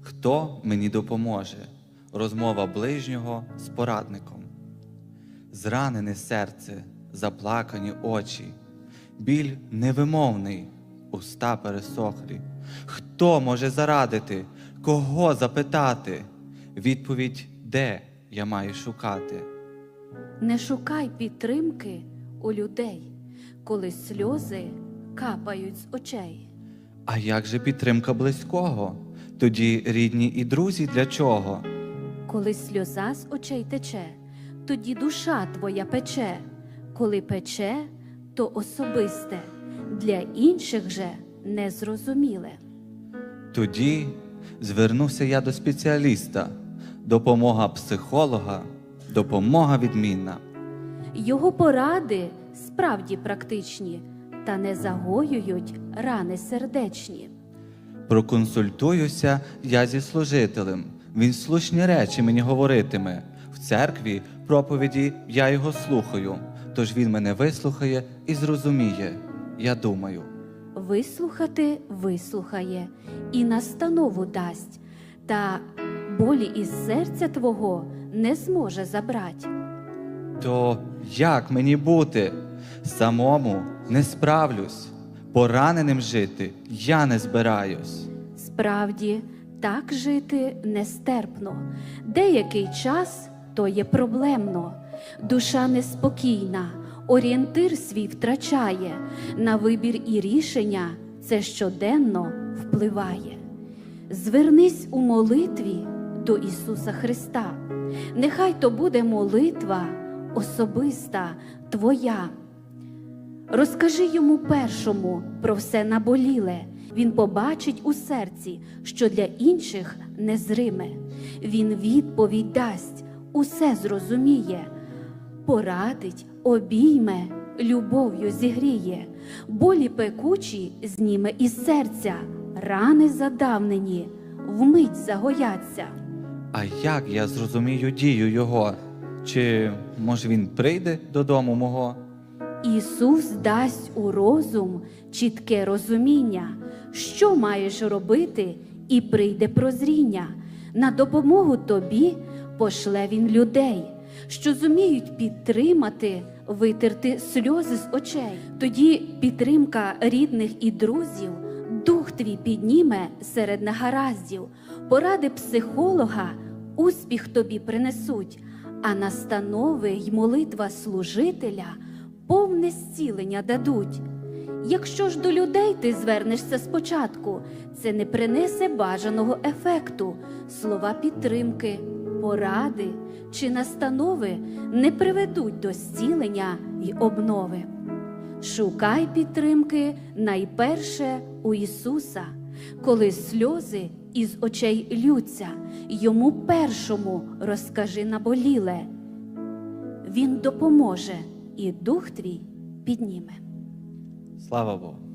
Хто мені допоможе? Розмова ближнього з порадником. Зранене серце, заплакані очі, біль невимовний, уста пересохлі. Хто може зарадити, кого запитати? Відповідь, де я маю шукати? Не шукай підтримки у людей, коли сльози капають з очей. А як же підтримка близького? Тоді рідні і друзі для чого? Коли сльоза з очей тече, тоді душа твоя пече. Коли пече, то особисте, для інших же незрозуміле. Тоді звернувся я до спеціаліста. Допомога психолога, допомога відмінна. Його поради справді практичні, та не загоюють рани сердечні. Проконсультуюся я зі служителем. Він слушні речі мені говоритиме. В церкві проповіді я його слухаю, тож він мене вислухає і зрозуміє. Я думаю. Вислухати вислухає і настанову дасть, та болі із серця твого не зможе забрать. То як мені бути? Самому не справлюсь. Пораненим жити я не збираюсь. Справді, так жити нестерпно. Деякий час то є проблемно. Душа неспокійна, орієнтир свій втрачає, на вибір і рішення це щоденно впливає. Звернись у молитві до Ісуса Христа. Нехай то буде молитва особиста твоя. Розкажи йому першому про все наболіле. Він побачить у серці, що для інших незриме. Він відповідь дасть, усе зрозуміє, порадить, обійме, любов'ю зігріє, болі пекучі зніме із серця, рани задавнені, вмить загояться. А як я зрозумію дію його? Чи може він прийде додому мого? Ісус дасть у розум чітке розуміння, що маєш робити, і прийде прозріння. На допомогу тобі пошле він людей, що зуміють підтримати, витерти сльози з очей. Тоді підтримка рідних і друзів, дух твій підніме серед негараздів, поради психолога, успіх тобі принесуть, а настанови й молитва служителя повне зцілення дадуть. Якщо ж до людей ти звернешся спочатку, це не принесе бажаного ефекту. Слова підтримки, поради чи настанови не приведуть до зцілення й обнови. Шукай підтримки найперше у Ісуса, коли сльози із очей лються, йому першому розкажи наболіле. Він допоможе і дух твій підніме. Слава Богу.